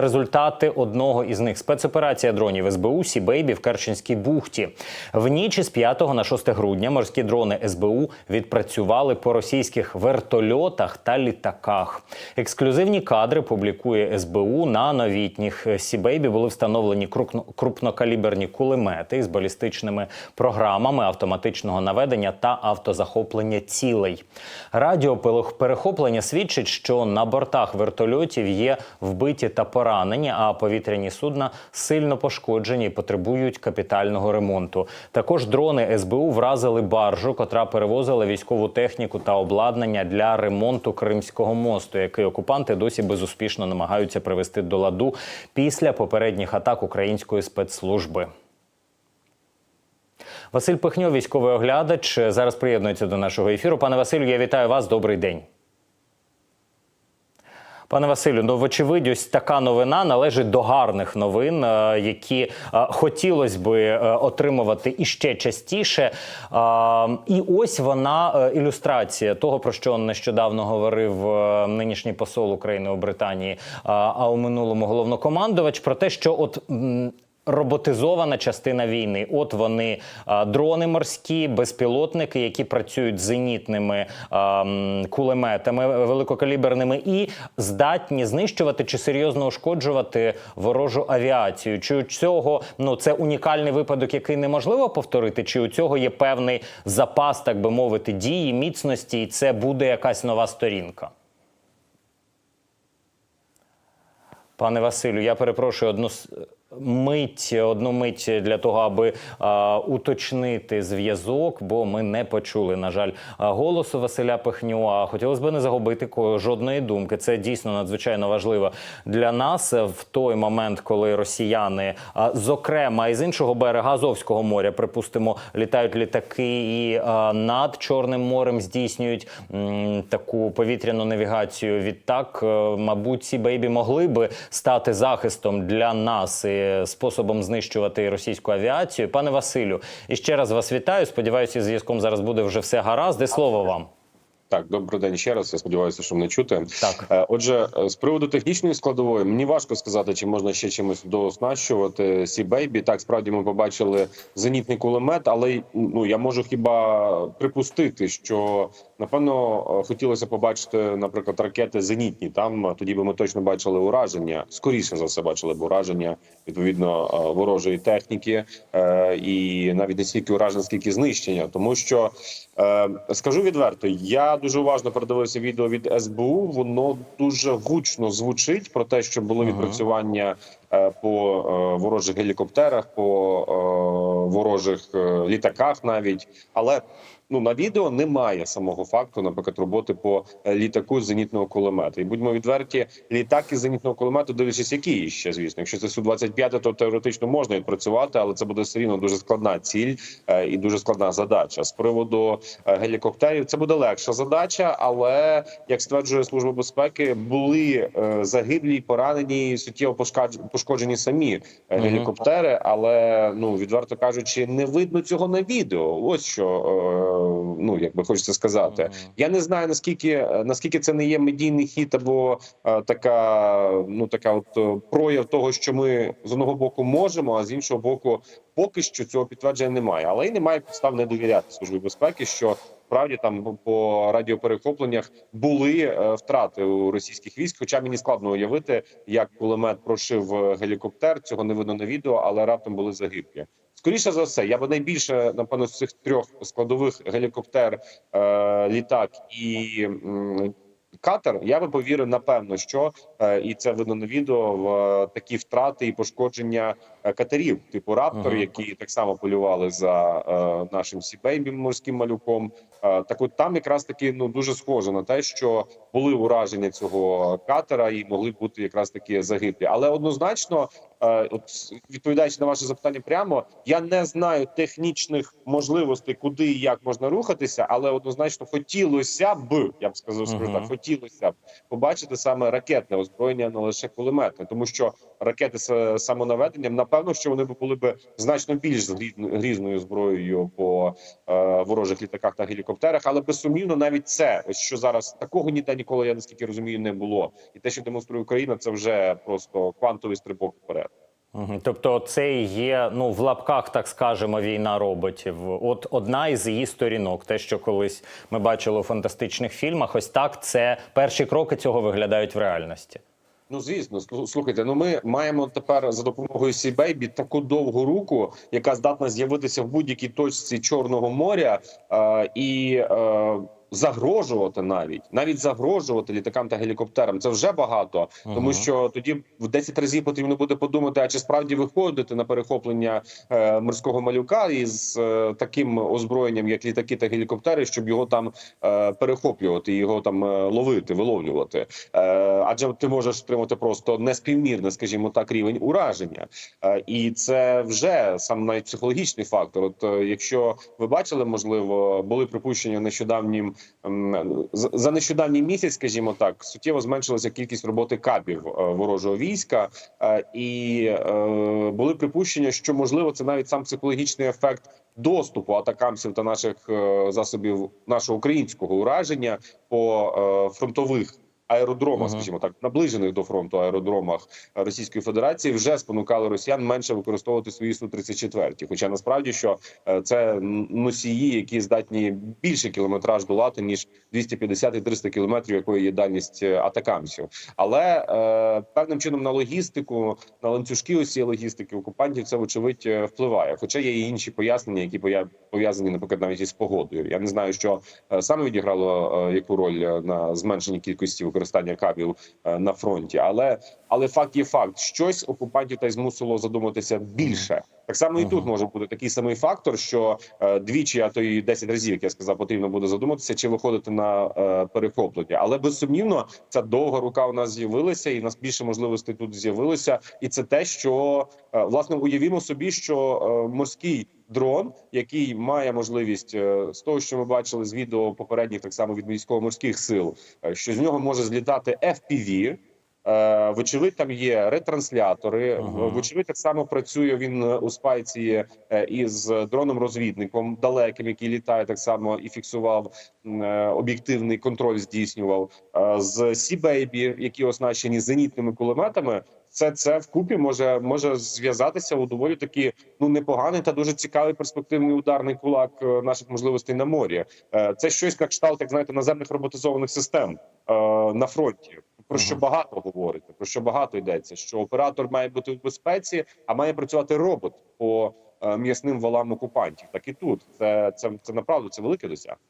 результати одного із них. Спецоперація дронів СБУ Сі-Бейбі в Керченській бухті. В ніч із 5 на 6 грудня морські дрони СБУ відпрацювали по російських вертольотах та літаках. Ексклюзивні кадри публікує СБУ. На новітніх Сі-Бейбі були встановлені крупнокаліберні кулемети з балістичними програмами автоматичного наведення та автозахоплення цілей. Радіоперехоплення свідчить, що на бортах вертольотів є вбиті та поранені, а повітряні судна сильно пошкоджені і потребують капітального ремонту. Також дрони СБУ вразили баржу, котра перевозила військову техніку та обладнання для ремонту Кримського мосту, який окупанти досі безуспішно намагаються привести до ладу після попередніх атак української спецслужби. Василь Пихньо, військовий оглядач, зараз приєднується до нашого ефіру. Пане Василю, я вітаю вас. Добрий день. Пане Василю, ну вочевидь, ось така новина належить до гарних новин, е, які е, хотілося би е, отримувати іще частіше. І ось вона ілюстрація того, про що нещодавно говорив нинішній посол України у Британії, а у минулому головнокомандувач, про те, що от. Роботизована частина війни. От вони дрони морські, безпілотники, які працюють зенітними кулеметами великокаліберними, і здатні знищувати чи серйозно ушкоджувати ворожу авіацію. Чи у цього ну це унікальний випадок, який неможливо повторити? Чи у цього є певний запас, так би мовити, дії, міцності, і це буде якась нова сторінка? Пане Василю, я перепрошую одну мить, одну мить для того, аби а, уточнити зв'язок, бо ми не почули, на жаль, голосу Василя Пихню. А хотілося б не загубити жодної думки. Це дійсно надзвичайно важливо для нас в той момент, коли росіяни, а, зокрема із іншого берега Азовського моря, припустимо, літають літаки і а, над Чорним морем здійснюють м, таку повітряну навігацію. Відтак, е, мабуть, ці бейбі могли би стати захистом для нас і способом знищувати російську авіацію. Пане Василю, і ще раз вас вітаю. Сподіваюся, із зв'язком зараз буде вже все гаразд. І слово вам. Так, добрий день ще раз. Я сподіваюся, що мене чути. Так. Е, Отже, е, з приводу технічної складової, мені важко сказати, чи можна ще чимось дооснащувати Сі Бейбі. Так, справді ми побачили зенітний кулемет, але ну я можу хіба припустити, що напевно е, хотілося побачити, наприклад, ракети зенітні. Там е, тоді би ми точно бачили ураження. Скоріше за все, бачили б ураження відповідно е, ворожої техніки, і навіть не стільки ураження, скільки знищення, тому що. Скажу відверто, я дуже уважно передивився відео від СБУ. Воно дуже гучно звучить про те, що були відпрацювання по е, ворожих гелікоптерах, по е, ворожих е, літаках, навіть але. Ну на відео немає самого факту, наприклад, роботи по е, літаку з зенітного кулемета. І будьмо відверті, літак із зенітного кулемету, дивлячись, який ще звісно. Якщо це су 25 то теоретично можна відпрацювати, але це буде все рівно дуже складна ціль е, і дуже складна задача. З приводу е, гелікоптерів це буде легша задача, але як стверджує служба безпеки, були е, загиблі, поранені, суттєво пошкадж- пошкоджені самі е, гелікоптери. Але ну відверто кажучи, не видно цього на відео. Ось що е, ну якби хочеться сказати. Я не знаю наскільки наскільки це не є медійний хід або е, така, ну така, от прояв того, що ми з одного боку можемо, а з іншого боку, поки що цього підтвердження немає. Але й немає підстав не довіряти службі безпеки, що справді там по радіоперехопленнях були е, втрати у російських військ. Хоча мені складно уявити, як кулемет прошив е, гелікоптер. Цього не видно на відео, але раптом були загибки. Скоріше за все, я би найбільше напевно з цих трьох складових гелікоптер, е, літак і катер. Я би повірив напевно, що е, і це видно на відео в е, такі втрати і пошкодження е, катерів, типу Раптор, Ага. які так само полювали за нашим сібейбі морським малюком. Так, от там якраз таки ну дуже схоже на те, що були ураження цього катера і могли бути якраз таки загиблі, але однозначно. От відповідаючи на ваше запитання, прямо я не знаю технічних можливостей, куди і як можна рухатися, але однозначно хотілося б, я б сказав, скажу Мгм. так, хотілося хотілося побачити саме ракетне озброєння, не лише кулеметне, тому що ракети з самонаведенням, напевно, що вони були б значно більш грізною зброєю по е, ворожих літаках та гелікоптерах, але безсумнівно навіть це, ось що зараз такого ніде ніколи, я наскільки розумію, не було. І те, що демонструє Україна, це вже просто квантовий стрибок вперед. Тобто, це є ну в лапках, так скажемо, війна роботів. От одна із її сторінок, те, що колись ми бачили у фантастичних фільмах, ось так це перші кроки цього виглядають в реальності. Ну звісно, слухайте. Ну ми маємо тепер за допомогою Сібейбі таку довгу руку, яка здатна з'явитися в будь-якій точці Чорного моря е, і е, загрожувати навіть навіть загрожувати літакам та гелікоптерам. Це вже багато, тому Мгм. що тоді в 10 разів потрібно буде подумати, а чи справді виходити на перехоплення е, морського малюка із е, таким озброєнням, як літаки та гелікоптери, щоб його там е, перехоплювати, його там е, ловити, виловлювати. Е, адже ти можеш отримати просто неспівмірне, скажімо так, рівень ураження, Е, і це вже сам навіть психологічний фактор. От е, якщо ви бачили, можливо, були припущення нещодавнім за нещодавній місяць, скажімо так, суттєво зменшилася кількість роботи кабів е, ворожого війська, і були припущення, що можливо це навіть сам психологічний ефект доступу атакамсів та наших засобів нашого українського ураження по фронтових. Аеродромах, Мгм. скажімо так, наближених до фронту аеродромах Російської Федерації, вже спонукали росіян менше використовувати свої су 34 Хоча насправді що е, це носії, які здатні більше кілометраж долати ніж 250 і 300 кілометрів, якою є дальність е, атакамсів. Але е, певним чином на логістику, на ланцюжки усієї логістики окупантів це вочевидь впливає. Хоча є і інші пояснення, які пов'язані, наприклад, навіть із погодою. Я не знаю, що саме відіграло яку роль на зменшенні кількості використання кабів е, на фронті, але але факт є факт, щось окупантів та й змусило задуматися більше. Так само і тут може бути такий самий фактор, що е, двічі, а то й 10 разів, як я сказав, потрібно буде задуматися, чи виходити на е, перехоплення. Але безсумнівно, ця довга рука у нас з'явилася, і в нас більше можливостей тут з'явилося. І це те, що е, власне уявімо собі, що е, морський дрон, який має можливість з того, що ми бачили з відео попередніх, так само від військово-морських сил, що з нього може злітати FPV, Вочевидь, там є ретранслятори. Ага. Вочевидь, так само працює він е, у спайці е, із дроном-розвідником далеким, який літає так само і фіксував е, об'єктивний контроль, здійснював Е, з Сібейбі, які оснащені зенітними кулеметами. Це це вкупі може може зв'язатися у доволі таки ну непоганий та дуже цікавий перспективний ударний кулак е, наших можливостей на морі. Е, Це щось як кшталт, як знаєте, наземних роботизованих систем е, на фронті. Про що багато говорите, про що багато йдеться, що оператор має бути в безпеці, а має працювати робот по е, м'ясним валам окупантів. Так і тут це це, це направду це велике досягнення.